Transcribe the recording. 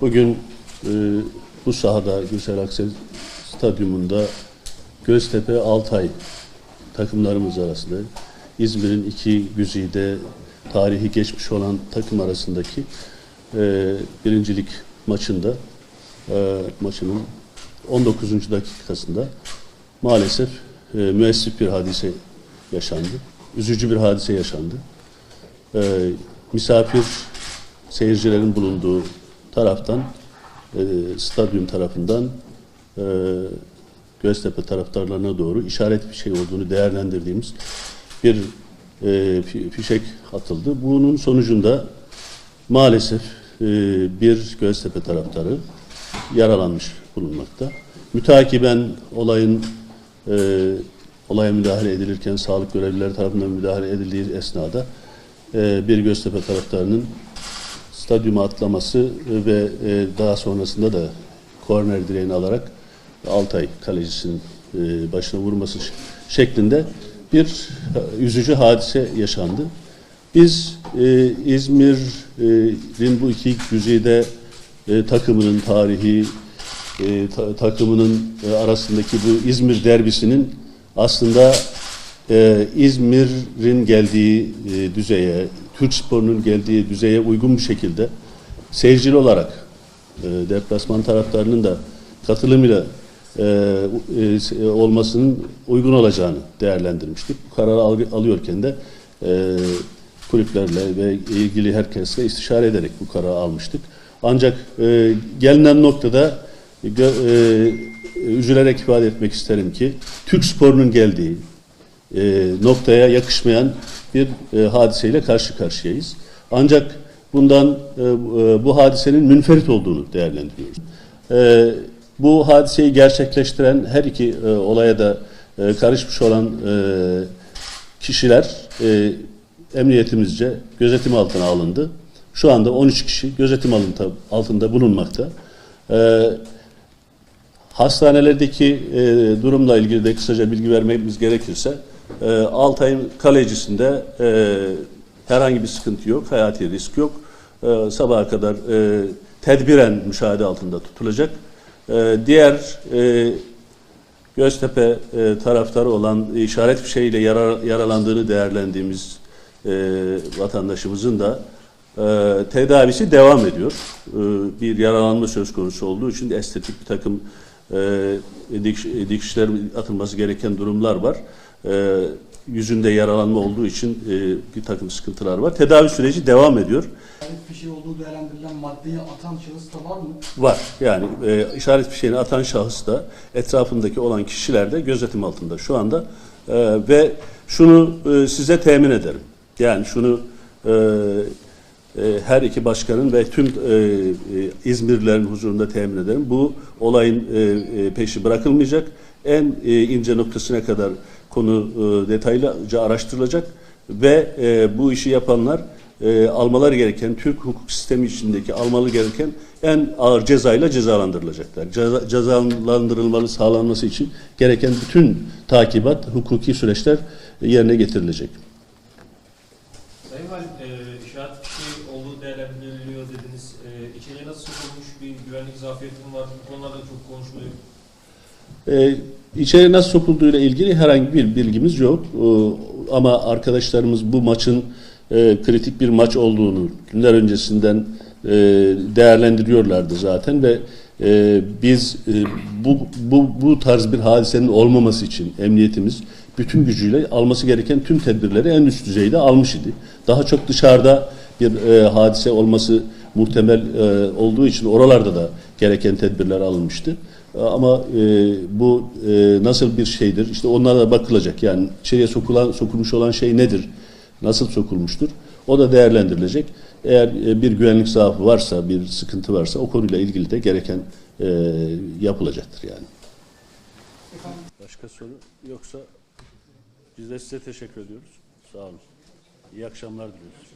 Bugün e, bu sahada Gürsel Aksel Stadyumunda Göztepe Altay takımlarımız arasında İzmir'in iki güzide tarihi geçmiş olan takım arasındaki e, birincilik maçında e, maçının 19. dakikasında maalesef e, müessif bir hadise yaşandı. Üzücü bir hadise yaşandı. E, misafir seyircilerin bulunduğu taraftan e, stadyum tarafından e, Göztepe taraftarlarına doğru işaret bir şey olduğunu değerlendirdiğimiz bir e, fi- fişek atıldı. Bunun sonucunda maalesef e, bir Göztepe taraftarı yaralanmış bulunmakta. Mütakiben olayın e, olaya müdahale edilirken sağlık görevlileri tarafından müdahale edildiği esnada e, bir Göztepe taraftarının stadyuma atlaması ve e, daha sonrasında da korner direğini alarak Altay kalecisinin e, başına vurması şeklinde bir e, üzücü hadise yaşandı. Biz e, İzmir'in bu iki güzide e, takımının tarihi, e, ta- takımının e, arasındaki bu İzmir derbisinin aslında e, İzmir'in geldiği e, düzeye, Türk sporunun geldiği düzeye uygun bir şekilde seyircili olarak e, deplasman taraftarının da katılımıyla e, e, olmasının uygun olacağını değerlendirmiştik. Bu kararı al- alıyorken de e, kulüplerle ve ilgili herkesle istişare ederek bu kararı almıştık. Ancak e, gelinen noktada e, üzülerek ifade etmek isterim ki Türk sporunun geldiği e, noktaya yakışmayan bir e, hadiseyle karşı karşıyayız. Ancak bundan e, e, bu hadisenin münferit olduğunu değerlendiriyoruz. E, bu hadiseyi gerçekleştiren her iki e, olaya da e, karışmış olan e, kişiler e, emniyetimizce gözetim altına alındı. Şu anda 13 kişi gözetim altında bulunmakta. E, Hastanelerdeki e, durumla ilgili de kısaca bilgi vermemiz gerekirse e, Altay'ın kalecisinde e, herhangi bir sıkıntı yok, hayati risk yok. E, sabaha kadar e, tedbiren müşahede altında tutulacak. E, diğer e, Göztepe e, taraftarı olan işaret fişeğiyle yara, yaralandığını değerlendiğimiz e, vatandaşımızın da e, tedavisi devam ediyor. E, bir yaralanma söz konusu olduğu için estetik bir takım dikiş, dikişler atılması gereken durumlar var. E, yüzünde yaralanma olduğu için e, bir takım sıkıntılar var. Tedavi süreci devam ediyor. İşaret fişeği olduğu değerlendirilen maddeyi atan şahıs da var mı? Var. Yani e, işaret fişeğini atan şahıs da etrafındaki olan kişiler de gözetim altında şu anda. E, ve şunu e, size temin ederim. Yani şunu e, e, her iki başkanın ve tüm e, e, İzmirlilerin huzurunda temin ederim. Bu olayın e, e, peşi bırakılmayacak. En e, ince noktasına kadar konu e, detaylıca araştırılacak ve e, bu işi yapanlar e, almaları gereken Türk hukuk sistemi içindeki almalı gereken en ağır cezayla cezalandırılacaklar. Ceza, cezalandırılmalı sağlanması için gereken bütün takibat, hukuki süreçler yerine getirilecek. Sayın Valim, e, işaret fişeği olduğu değerlendiriliyor dediniz. E, içeriye nasıl sokulmuş bir güvenlik zafiyeti mi var? Bu konularda çok konuşuluyor. Ee, içeri nasıl sokulduğuyla ilgili herhangi bir bilgimiz yok. Ee, ama arkadaşlarımız bu maçın e, kritik bir maç olduğunu günler öncesinden e, değerlendiriyorlardı zaten ve e, biz e, bu, bu, bu tarz bir hadisenin olmaması için emniyetimiz bütün gücüyle alması gereken tüm tedbirleri en üst düzeyde almış idi. Daha çok dışarıda bir e, hadise olması muhtemel e, olduğu için oralarda da gereken tedbirler alınmıştı. Ama e, bu e, nasıl bir şeydir? İşte onlara da bakılacak. Yani içeriye sokulan, sokulmuş olan şey nedir? Nasıl sokulmuştur? O da değerlendirilecek. Eğer e, bir güvenlik zaafı varsa, bir sıkıntı varsa o konuyla ilgili de gereken e, yapılacaktır yani. Başka soru yoksa biz de size teşekkür ediyoruz. Sağ olun. İyi akşamlar diliyoruz.